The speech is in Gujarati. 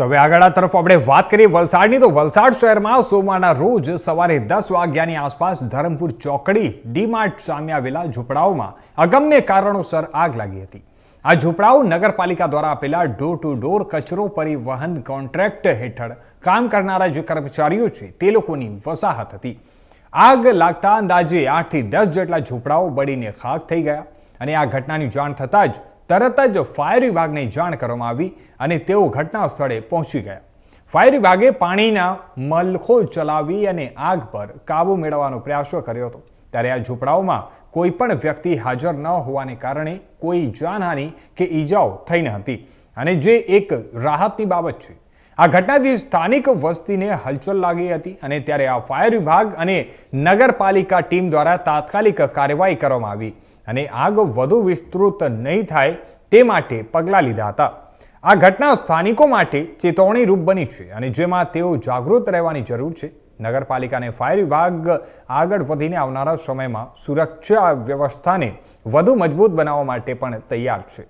તો હવે આગળ તરફ આપણે વાત કરીએ વલસાડની. તો વલસાડ શહેરમાં સોમવારના રોજ સવારે દસ વાગ્યાની આસપાસ ધરમપુર ચોકડી, ડીમાર્ટ સામે આવેલા ઝૂંપડાઓમાં અગમ્ય કારણોસર આગ લાગી હતી. આ ઝૂંપડાઓ નગરપાલિકા દ્વારા આપેલા ડોર ટુ ડોર કચરો પરિવહન કોન્ટ્રાક્ટ હેઠળ કામ કરનારા જે કર્મચારીઓ છે, તે લોકોની વસાહત હતી. આગ લાગતા અંદાજે આઠથી દસ જેટલા ઝૂંપડાઓ બળીને ખાક થઈ ગયા અને આ ઘટનાની જાણ થતાં જ તરત જ ફાયર વિભાગને જાણ કરવામાં આવી અને તેઓ ઘટના સ્થળે પહોંચી ગયા. ફાયર વિભાગે પાણીના મલખો ચલાવી અને આગ પર કાબુ મેળવવાનો પ્રયાસો કર્યો હતો. ત્યારે આ ઝૂંપડાઓમાં કોઈ પણ વ્યક્તિ હાજર ન હોવાને કારણે કોઈ જાનહાનિ કે ઈજાઓ થઈ ન હતી. અને જે એક રાહતની બાબત છે, આ ઘટનાથી સ્થાનિક વસ્તીને હલચલ લાગી હતી અને ત્યારે આ ફાયર વિભાગ અને નગરપાલિકા ટીમ દ્વારા તાત્કાલિક કાર્યવાહી કરવામાં આવી. અને આગ વધુ વિસ્તૃત નહીં થાય તે માટે પગલાં લીધા હતા. આ ઘટના સ્થાનિકો માટે ચેતવણી રૂપ બની છે અને જેમાં તેઓ જાગૃત રહેવાની જરૂર છે. નગરપાલિકાને ફાયર વિભાગ આગળ વધીને આવનારા સમયમાં સુરક્ષા વ્યવસ્થાને વધુ મજબૂત બનાવવા માટે પણ તૈયાર છે.